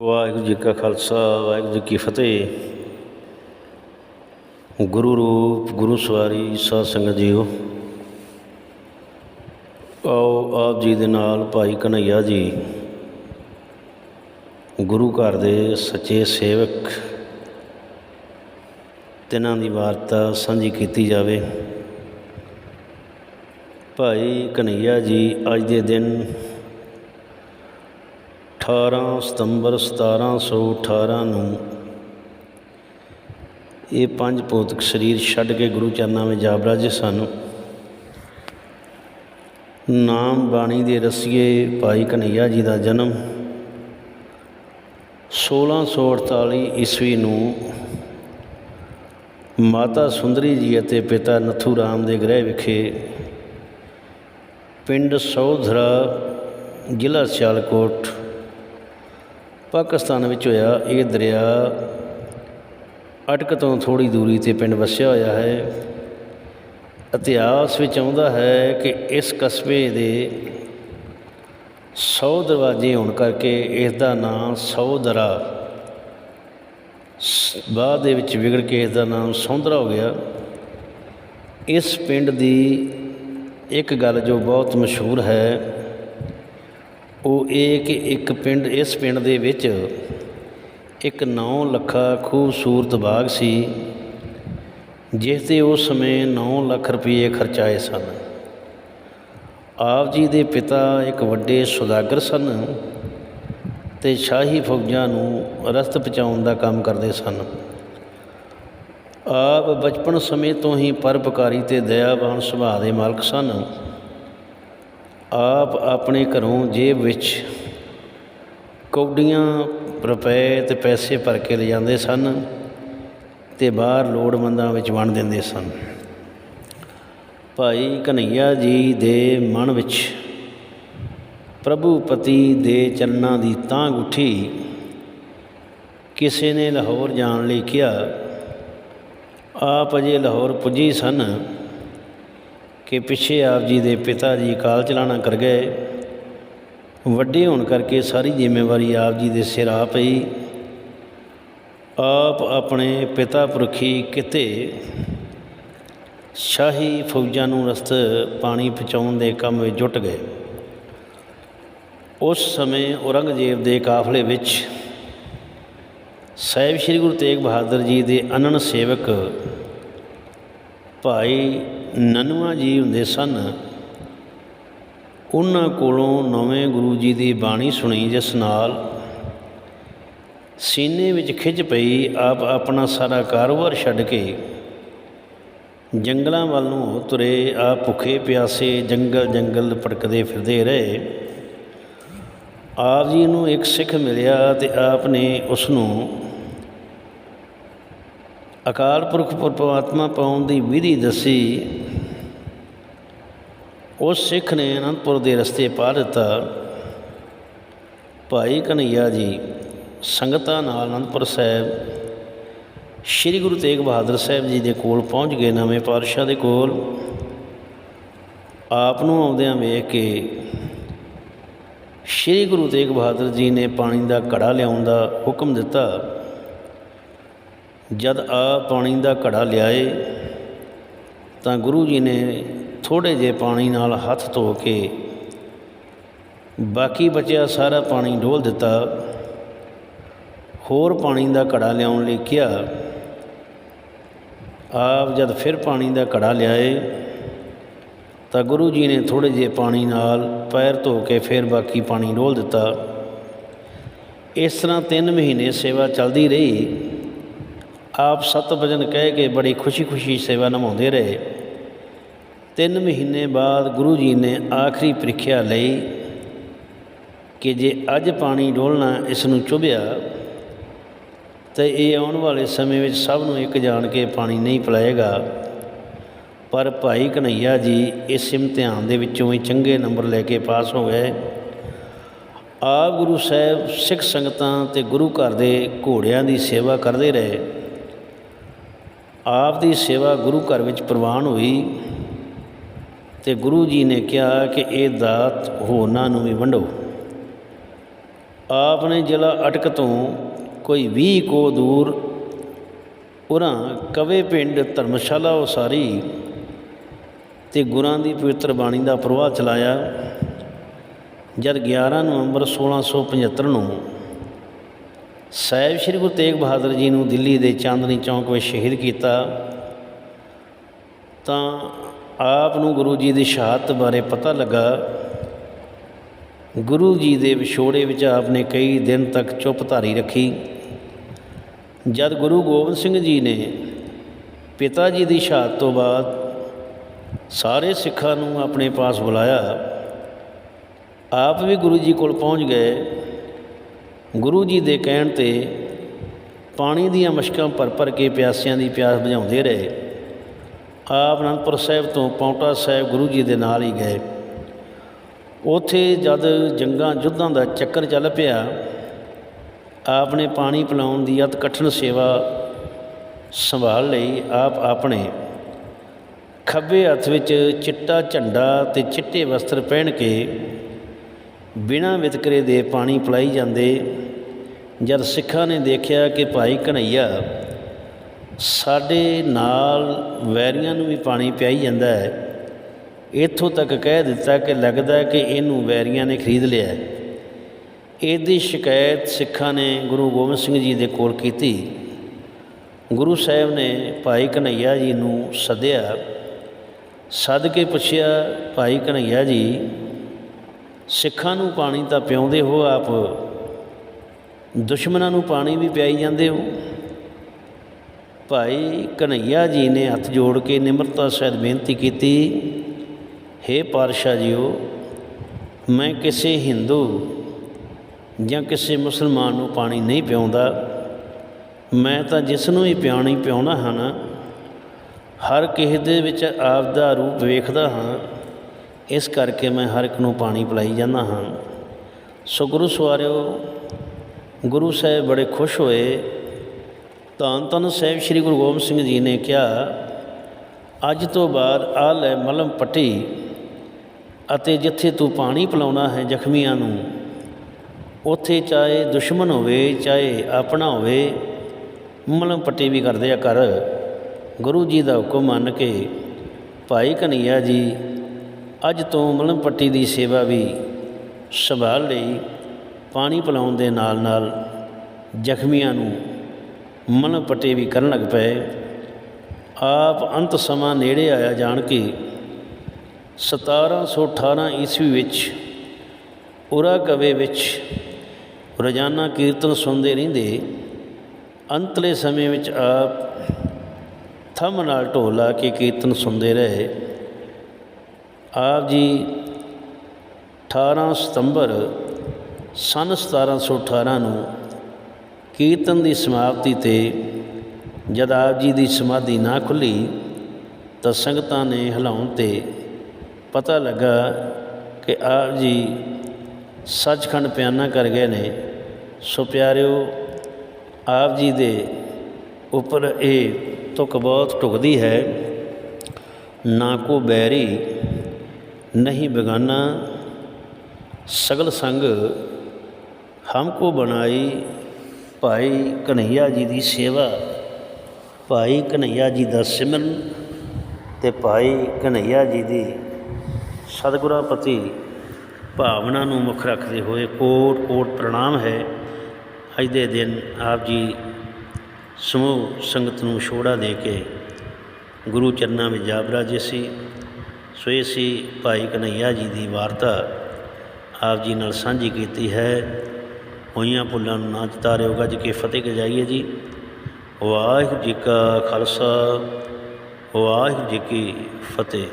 ਵਾਹਿਗੁਰੂ ਜੀ ਕਾ ਖਾਲਸਾ, ਵਾਹਿਗੁਰੂ ਜੀ ਕੀ ਫਤਿਹ। ਗੁਰੂ ਰੂਪ, ਗੁਰੂ ਸਵਾਰੀ, ਸਾਧ ਸੰਗਤ ਜੀਓ। ਆਓ ਆਪ ਜੀ ਦੇ ਨਾਲ ਭਾਈ ਕਨਈਆ ਜੀ, ਗੁਰੂ ਘਰ ਦੇ ਸੱਚੇ ਸੇਵਕ, ਤਿਨਾਂ ਦੀ ਵਾਰਤਾ ਸਾਂਝੀ ਕੀਤੀ ਜਾਵੇ। ਭਾਈ ਕਨਈਆ ਜੀ, ਅੱਜ ਦੇ ਦਿਨ 18 ਸਤੰਬਰ 1718 ਨੂੰ ਇਹ ਪੰਜ ਭੌਤਿਕ ਸਰੀਰ ਛੱਡ ਕੇ ਗੁਰੂ ਚਰਨਾਂ ਵਿੱਚ ਜਾ ਬਰਾਜੇ ਸਨ। ਨਾਮ ਬਾਣੀ ਦੇ ਰਸੀਏ ਭਾਈ ਕਨਈਆ ਜੀ ਦਾ ਜਨਮ 1648 ਈਸਵੀ ਨੂੰ ਮਾਤਾ ਸੁੰਦਰੀ ਜੀ ਅਤੇ ਪਿਤਾ ਨਥੂ ਰਾਮ ਦੇ ਗ੍ਰਹਿ ਵਿਖੇ ਪਿੰਡ ਸੌਧਰਾ ਜ਼ਿਲ੍ਹਾ ਸਿਆਲਕੋਟ ਪਾਕਿਸਤਾਨ ਵਿੱਚ ਹੋਇਆ ਇਹ ਦਰਿਆ ਅਟਕ ਤੋਂ ਥੋੜੀ ਦੂਰੀ ਤੇ ਪਿੰਡ ਵਸਿਆ ਹੋਇਆ ਹੈ। ਇਤਿਹਾਸ ਵਿੱਚ ਆਉਂਦਾ ਹੈ ਕਿ ਇਸ ਕਸਬੇ ਦੇ 100 ਦਰਵਾਜ਼ੇ ਹੋਣ ਕਰਕੇ ਇਸ ਦਾ ਨਾਮ ਸੌਦਰਾ ਸ- ਬਾਅਦ ਦੇ ਵਿੱਚ ਵਿਗੜ ਕੇ ਇਸ ਦਾ ਨਾਮ ਸੌਂਦਰਾ ਹੋ ਗਿਆ। ਇਸ ਪਿੰਡ ਦੀ ਇੱਕ ਗੱਲ ਜੋ ਬਹੁਤ ਮਸ਼ਹੂਰ ਹੈ ਉਹ ਇਹ ਕਿ ਇੱਕ ਪਿੰਡ, ਇਸ ਪਿੰਡ ਦੇ ਵਿੱਚ ਇੱਕ ਨੌ ਲੱਖਾ ਖੂਬਸੂਰਤ ਬਾਗ ਸੀ ਜਿਸ ਤੇ ਉਸ ਸਮੇਂ 9 ਲੱਖ ਰੁਪਏ ਖਰਚਾਏ ਸਨ। ਆਪ ਜੀ ਦੇ ਪਿਤਾ ਇੱਕ ਵੱਡੇ ਸੁਦਾਗਰ ਸਨ ਤੇ ਸ਼ਾਹੀ ਫੌਜਾਂ ਨੂੰ ਰਸਤ ਪਹੁੰਚਾਉਣ ਦਾ ਕੰਮ ਕਰਦੇ ਸਨ। ਆਪ ਬਚਪਨ ਸਮੇਂ ਤੋਂ ਹੀ ਪਰਪਕਾਰੀ ਤੇ ਦਇਆਵਾਨ ਸੁਭਾਅ ਦੇ ਮਾਲਕ ਸਨ। ਆਪ ਆਪਣੇ ਘਰੋਂ ਜੇਬ ਵਿੱਚ ਕੌਡੀਆਂ, ਰੁਪਏ ਤੇ ਪੈਸੇ ਭਰ ਕੇ ਲਿਜਾਂਦੇ ਸਨ ਤੇ ਬਾਹਰ ਲੋੜਵੰਦਾਂ ਵਿੱਚ ਵੰਡ ਦਿੰਦੇ ਸਨ। ਭਾਈ ਕਨਈਆ ਜੀ ਦੇ ਮਨ ਵਿੱਚ ਪ੍ਰਭੂ ਪਤੀ ਦੇ ਚਰਨਾਂ ਦੀ ਤਾਂਘ ਉੱਠੀ। ਕਿਸੇ ਨੇ ਲਾਹੌਰ ਜਾਣ ਲਈ ਕਿਹਾ, ਆਪ ਅਜੇ ਲਾਹੌਰ ਪੁੱਜੀ ਸਨ ਕਿ ਪਿੱਛੇ ਆਪ ਜੀ ਦੇ ਪਿਤਾ ਜੀ ਕਾਲ ਚਲਾਣਾ ਕਰ ਗਏ। ਵੱਡੇ ਹੋਣ ਕਰਕੇ ਸਾਰੀ ਜ਼ਿੰਮੇਵਾਰੀ ਆਪ ਜੀ ਦੇ ਸਿਰ ਆ ਪਈ। ਆਪ ਆਪਣੇ ਪਿਤਾ ਪੁਰਖੀ ਕਿਤੇ ਸ਼ਾਹੀ ਫੌਜਾਂ ਨੂੰ ਰਸਤ ਪਾਣੀ ਪਹੁੰਚਾਉਣ ਦੇ ਕੰਮ ਵਿੱਚ ਜੁਟ ਗਏ। ਉਸ ਸਮੇਂ ਔਰੰਗਜ਼ੇਬ ਦੇ ਕਾਫਲੇ ਵਿੱਚ ਸਾਹਿਬ ਸ੍ਰੀ ਗੁਰੂ ਤੇਗ ਬਹਾਦਰ ਜੀ ਦੇ ਅਨਨ ਸੇਵਕ ਭਾਈ ਨਨਵਾ ਜੀ ਹੁੰਦੇ ਸਨ। ਉਹਨਾਂ ਕੋਲੋਂ ਨਵੇਂ ਗੁਰੂ ਜੀ ਦੀ ਬਾਣੀ ਸੁਣੀ, ਜਿਸ ਨਾਲ ਸੀਨੇ ਵਿੱਚ ਖਿੱਚ ਪਈ, ਆਪ ਆਪਣਾ ਸਾਰਾ ਕਾਰੋਬਾਰ ਛੱਡ ਕੇ ਜੰਗਲਾਂ ਵੱਲ ਨੂੰ ਤੁਰੇ ਆ ਭੁੱਖੇ ਪਿਆਸੇ ਜੰਗਲ ਜੰਗਲ ਭਟਕਦੇ ਫਿਰਦੇ ਰਹੇ। ਆਪ ਜੀ ਨੂੰ ਇੱਕ ਸਿੱਖ ਮਿਲਿਆ ਤੇ ਆਪ ਨੇ ਉਸ ਨੂੰ ਅਕਾਲ ਪੁਰਖ ਪਰਮਾਤਮਾ ਪਾਉਣ ਦੀ ਵਿਧੀ ਦੱਸੀ। ਉਸ ਸਿੱਖ ਨੇ ਅਨੰਦਪੁਰ ਦੇ ਰਸਤੇ ਪਾ ਦਿੱਤਾ। ਭਾਈ ਕਨਈਆ ਜੀ, ਸੰਗਤਾਂ ਨਾਲ ਅਨੰਦਪੁਰ ਸਾਹਿਬ, ਸ੍ਰੀ ਗੁਰੂ ਤੇਗ ਬਹਾਦਰ ਸਾਹਿਬ ਜੀ ਦੇ ਕੋਲ ਪਹੁੰਚ ਗਏ ਨਵੇਂ ਪਾਤਸ਼ਾਹ ਦੇ ਕੋਲ। ਆਪ ਨੂੰ ਆਉਂਦਿਆਂ ਵੇਖ ਕੇ ਸ੍ਰੀ ਗੁਰੂ ਤੇਗ ਬਹਾਦਰ ਜੀ ਨੇ ਪਾਣੀ ਦਾ ਘੜਾ ਲਿਆਉਣ ਦਾ ਹੁਕਮ ਦਿੱਤਾ। ਜਦ ਆ ਪਾਣੀ ਦਾ ਘੜਾ ਲਿਆਏ, ਤਾਂ ਗੁਰੂ ਜੀ ਨੇ ਥੋੜੇ ਜੇ ਪਾਣੀ ਨਾਲ ਹੱਥ ਧੋ ਕੇ ਬਾਕੀ ਬਚਿਆ ਸਾਰਾ ਪਾਣੀ ਡੋਲ ਦਿੱਤਾ। ਹੋਰ ਪਾਣੀ ਦਾ ਘੜਾ ਲਿਆਉਣ ਲਈ ਕਿਹਾ। ਆਪ ਜਦ ਫਿਰ ਪਾਣੀ ਦਾ ਘੜਾ ਲਿਆਏ, ਤਾਂ ਗੁਰੂ ਜੀ ਨੇ ਥੋੜੇ ਜੇ ਪਾਣੀ ਨਾਲ ਪੈਰ ਧੋ ਕੇ ਫਿਰ ਬਾਕੀ ਪਾਣੀ ਡੋਲ ਦਿੱਤਾ। ਇਸ ਤਰ੍ਹਾਂ 3 ਮਹੀਨੇ ਸੇਵਾ ਚੱਲਦੀ ਰਹੀ। ਆਪ ਸਤ ਭਜਨ ਕਹਿ ਕੇ ਬੜੀ ਖੁਸ਼ੀ-ਖੁਸ਼ੀ ਸੇਵਾ ਨਿਭਾਉਂਦੇ ਰਹੇ। ਤਿੰਨ ਮਹੀਨੇ ਬਾਅਦ ਗੁਰੂ ਜੀ ਨੇ ਆਖਰੀ ਪ੍ਰੀਖਿਆ ਲਈ ਕਿ ਜੇ ਅੱਜ ਪਾਣੀ ਡੋਲਣਾ ਇਸ ਨੂੰ ਚੁਭਿਆ, ਤੇ ਇਹ ਆਉਣ ਵਾਲੇ ਸਮੇਂ ਵਿੱਚ ਸਭ ਨੂੰ ਇੱਕ ਜਾਣ ਕੇ ਪਾਣੀ ਨਹੀਂ ਪਿਲਾਏਗਾ। ਪਰ ਭਾਈ ਕਨਈਆ ਜੀ ਇਸ ਇਮਤਿਹਾਨ ਦੇ ਵਿੱਚੋਂ ਹੀ ਚੰਗੇ ਨੰਬਰ ਲੈ ਕੇ ਪਾਸ ਹੋ ਗਏ। ਆਪ ਗੁਰੂ ਸਾਹਿਬ ਸਿੱਖ ਸੰਗਤਾਂ ਤੇ ਗੁਰੂ ਘਰ ਦੇ ਘੋੜਿਆਂ ਦੀ ਸੇਵਾ ਕਰਦੇ ਰਹੇ। ਆਪ ਦੀ ਸੇਵਾ ਗੁਰੂ ਘਰ ਵਿੱਚ ਪ੍ਰਵਾਨ ਹੋਈ। ਤੇ ਗੁਰੂ ਜੀ ਨੇ ਕਿਹਾ ਕਿ ਇਹ ਦਾਤ ਹੋਰਨਾਂ ਨੂੰ ਵੀ ਵੰਡੋ। ਆਪ ਨੇ ਜ਼ਿਲ੍ਹਾ ਅਟਕ ਤੋਂ ਕੋਈ 20 ਕੋ ਦੂਰ, ਉਰਾਂ ਕਵੇ ਪਿੰਡ ਧਰਮਸ਼ਾਲਾ ਉਸਾਰੀ, ਤੇ ਗੁਰਾਂ ਦੀ ਪਵਿੱਤਰ ਬਾਣੀ ਦਾ ਪ੍ਰਵਾਹ ਚਲਾਇਆ। ਜਦ 11 ਨਵੰਬਰ 1675 ਨੂੰ ਸਾਹਿਬ ਸ੍ਰੀ ਗੁਰੂ ਤੇਗ ਬਹਾਦਰ ਜੀ ਨੂੰ ਦਿੱਲੀ ਦੇ ਚਾਂਦਨੀ ਚੌਂਕ ਵਿੱਚ ਸ਼ਹੀਦ ਕੀਤਾ, ਤਾਂ ਆਪ ਨੂੰ ਗੁਰੂ ਜੀ ਦੀ ਸ਼ਹਾਦਤ ਬਾਰੇ ਪਤਾ ਲੱਗਾ। ਗੁਰੂ ਜੀ ਦੇ ਵਿਛੋੜੇ ਵਿੱਚ ਆਪ ਨੇ ਕਈ ਦਿਨ ਤੱਕ ਚੁੱਪ ਧਾਰੀ ਰੱਖੀ। ਜਦ ਗੁਰੂ ਗੋਬਿੰਦ ਸਿੰਘ ਜੀ ਨੇ ਪਿਤਾ ਜੀ ਦੀ ਸ਼ਹਾਦਤ ਤੋਂ ਬਾਅਦ ਸਾਰੇ ਸਿੱਖਾਂ ਨੂੰ ਆਪਣੇ ਪਾਸ ਬੁਲਾਇਆ, ਆਪ ਵੀ ਗੁਰੂ ਜੀ ਕੋਲ ਪਹੁੰਚ ਗਏ। ਗੁਰੂ ਜੀ ਦੇ ਕਹਿਣ ਤੇ ਪਾਣੀ ਦੀਆਂ ਮਸ਼ਕਾਂ ਭਰ ਭਰ ਕੇ ਪਿਆਸਿਆਂ ਦੀ ਪਿਆਸ ਬੁਝਾਉਂਦੇ ਰਹੇ। ਆਪ ਅਨੰਦਪੁਰ ਸਾਹਿਬ ਤੋਂ ਪੌਂਟਾ ਸਾਹਿਬ ਗੁਰੂ ਜੀ ਦੇ ਨਾਲ ਹੀ ਗਏ। ਉਥੇ ਜਦ ਜੰਗਾਂ ਯੁੱਧਾਂ ਦਾ ਚੱਕਰ ਚੱਲ ਪਿਆ ਆਪ ਨੇ ਪਾਣੀ ਪਿਲਾਉਣ ਦੀ ਅਤ ਕਠਿਨ ਸੇਵਾ ਸੰਭਾਲ ਲਈ ਆਪ ਆਪਣੇ ਖੱਬੇ ਹੱਥ ਵਿੱਚ ਚਿੱਟਾ ਝੰਡਾ ਤੇ ਚਿੱਟੇ ਵਸਤਰ ਪਹਿਨ ਕੇ ਬਿਨਾਂ ਵਿਤਕਰੇ ਦੇ ਪਾਣੀ ਪਿਲਾਈ ਜਾਂਦੇ। ਜਦ ਸਿੱਖਾਂ ਨੇ ਦੇਖਿਆ ਕਿ ਭਾਈ ਕਨਈਆ ਸਾਡੇ ਨਾਲ ਵੈਰੀਆਂ ਨੂੰ ਵੀ ਪਾਣੀ ਪਿਆਈ ਜਾਂਦਾ ਹੈ। ਇੱਥੋਂ ਤੱਕ ਕਹਿ ਦਿੱਤਾ ਕਿ ਲੱਗਦਾ ਕਿ ਇਹਨੂੰ ਵੈਰੀਆਂ ਨੇ ਖਰੀਦ ਲਿਆ ਹੈ। ਇਹਦੀ ਸ਼ਿਕਾਇਤ ਸਿੱਖਾਂ ਨੇ ਗੁਰੂ ਗੋਬਿੰਦ ਸਿੰਘ ਜੀ ਦੇ ਕੋਲ ਕੀਤੀ। ਗੁਰੂ ਸਾਹਿਬ ਨੇ ਭਾਈ ਕਨਈਆ ਜੀ ਨੂੰ ਸੱਦਿਆ। ਸੱਦ ਕੇ ਪੁੱਛਿਆ, ਭਾਈ ਕਨਈਆ ਜੀ, ਸਿੱਖਾਂ ਨੂੰ ਪਾਣੀ ਤਾਂ ਪਿਆਉਂਦੇ ਹੋ ਆਪ, ਦੁਸ਼ਮਣਾਂ ਨੂੰ ਪਾਣੀ ਵੀ ਪਿਆਈ ਜਾਂਦੇ ਹੋ? ਭਾਈ ਕਨਈਆ ਜੀ ਨੇ ਹੱਥ ਜੋੜ ਕੇ ਨਿਮਰਤਾ ਸਹਿਤ ਬੇਨਤੀ ਕੀਤੀ हे ਪਾਤਸ਼ਾਹ ਜੀਓ, ਮੈਂ ਕਿਸੇ ਹਿੰਦੂ ਜਾਂ ਕਿਸੇ ਮੁਸਲਮਾਨ ਨੂੰ ਪਾਣੀ ਨਹੀਂ ਪਿਆਉਂਦਾ, ਮੈਂ ਤਾਂ ਜਿਸ ਨੂੰ ਹੀ ਪਿਆਣੀ ਪਿਆਉਣਾ ਹਾਂ ਹਰ ਕਿਸੇ ਦੇ ਵਿੱਚ ਆਪ ਦਾ ਰੂਪ ਵੇਖਦਾ ਹਾਂ, ਇਸ ਕਰਕੇ ਮੈਂ ਹਰ ਇੱਕ ਨੂੰ ਪਾਣੀ ਪਿਲਾਈ ਜਾਂਦਾ ਹਾਂ। ਸੋ ਗੁਰੂ ਸਵਾਰਿਓ, ਗੁਰੂ ਸਾਹਿਬ ਬੜੇ ਖੁਸ਼ ਹੋਏ ਧੰਨ ਧੰਨ ਸਾਹਿਬ ਸ੍ਰੀ ਗੁਰੂ ਗੋਬਿੰਦ ਸਿੰਘ ਜੀ ਨੇ ਕਿਹਾ, ਅੱਜ ਤੋਂ ਬਾਅਦ ਆ ਲੈ ਮਲਮ ਪੱਟੀ ਅਤੇ ਜਿੱਥੇ ਤੂੰ ਪਾਣੀ ਪਿਲਾਉਣਾ ਹੈ ਜ਼ਖਮੀਆਂ ਨੂੰ, ਉੱਥੇ ਚਾਹੇ ਦੁਸ਼ਮਣ ਹੋਵੇ, ਚਾਹੇ ਆਪਣਾ ਹੋਵੇ, ਮਲਮ ਪੱਟੀ ਵੀ ਕਰਦੇ ਆ ਕਰ। ਗੁਰੂ ਜੀ ਦਾ ਹੁਕਮ ਮੰਨ ਕੇ, ਭਾਈ ਕਨਈਆ ਜੀ, ਅੱਜ ਤੋਂ ਮਲਮ ਪੱਟੀ ਦੀ ਸੇਵਾ ਵੀ ਸੰਭਾਲ ਲਈ, ਪਾਣੀ ਪਿਲਾਉਣ ਦੇ ਨਾਲ ਨਾਲ ਜ਼ਖਮੀਆਂ ਨੂੰ ਮਲਮ ਪੱਟੀ ਵੀ ਕਰਨ ਲੱਗ ਪਏ। ਆਪ ਅੰਤ ਸਮਾਂ ਨੇੜੇ ਆਇਆ ਜਾਣ ਕੇ 1718 ਈਸਵੀ ਵਿੱਚ, ਉਰਾ ਕਵੇ ਵਿੱਚ ਰੋਜ਼ਾਨਾ ਕੀਰਤਨ ਸੁਣਦੇ ਰਹਿੰਦੇ। ਅੰਤਲੇ ਸਮੇਂ ਵਿੱਚ ਆਪ ਥੰਮ ਨਾਲ ਢੋਲ ਲਾ ਕੇ ਕੀਰਤਨ ਸੁਣਦੇ ਰਹੇ। ਆਪ ਜੀ 18 ਸਤੰਬਰ, ਸਨ 1718 ਨੂੰ ਕੀਰਤਨ ਦੀ ਸਮਾਪਤੀ ਤੇ ਜਦ ਆਪ ਜੀ ਦੀ ਸਮਾਧੀ ਨਾ ਖੁੱਲੀ ਤਾਂ ਸੰਗਤਾਂ ਨੇ ਹਿਲਾਉਣ ਤੇ ਪਤਾ ਲੱਗਾ ਕਿ ਆਪ ਜੀ ਸੱਚਖੰਡ ਪਿਆਨਾ ਕਰ ਗਏ ਨੇ। ਸੋ ਪਿਆਰਿਓ, ਆਪ ਜੀ ਦੇ ਉੱਪਰ ਇਹ ਤੁਕ ਬਹੁਤ ਢੁਕਦੀ ਹੈ। ਨਾ ਕੋ ਬੈਰੀ, ਨਹੀਂ ਬਗਾਨਾ। ਸਗਲ ਸੰਗ ਹਮਕੋ ਬਣਾਈ ਭਾਈ ਕਨਈਆ ਜੀ ਦੀ ਸੇਵਾ, ਭਾਈ ਕਨਈਆ ਜੀ ਦਾ ਸਿਮਰਨ ਤੇ ਭਾਈ ਕਨਈਆ ਜੀ ਦੀ ਸਤਿਗੁਰਾਂ ਪ੍ਰਤੀ ਭਾਵਨਾ ਨੂੰ ਮੁੱਖ ਰੱਖਦੇ ਹੋਏ ਕੋਟ ਕੋਟ ਪ੍ਰਣਾਮ ਹੈ। ਅੱਜ ਦੇ ਦਿਨ ਆਪ ਜੀ ਸਮੂਹ ਸੰਗਤ ਨੂੰ ਛੋੜਾ ਦੇ ਕੇ ਗੁਰੂ ਚਰਨਾਂ ਵਿੱਚ ਜਾ ਬਰਾਜੇ ਸੀ। ਸੋ ਇਹ ਸੀ ਭਾਈ ਕਨਈਆ ਜੀ ਦੀ ਵਾਰਤਾ। ਆਪ ਜੀ ਨਾਲ ਸਾਂਝੀ ਕੀਤੀ ਹੈ। ਹੋਈਆਂ ਭੁੱਲਾਂ ਨੂੰ ਨਾ ਚਤਾਰਿਓ। ਗੱਜ ਕੇ ਫਤਿਹ ਗਜਾਈਏ ਜੀ। ਵਾਹਿਗੁਰੂ ਜੀ ਕਾ ਖਾਲਸਾ, ਵਾਹਿਗੁਰੂ ਜੀ ਕੀ ਫਤਿਹ।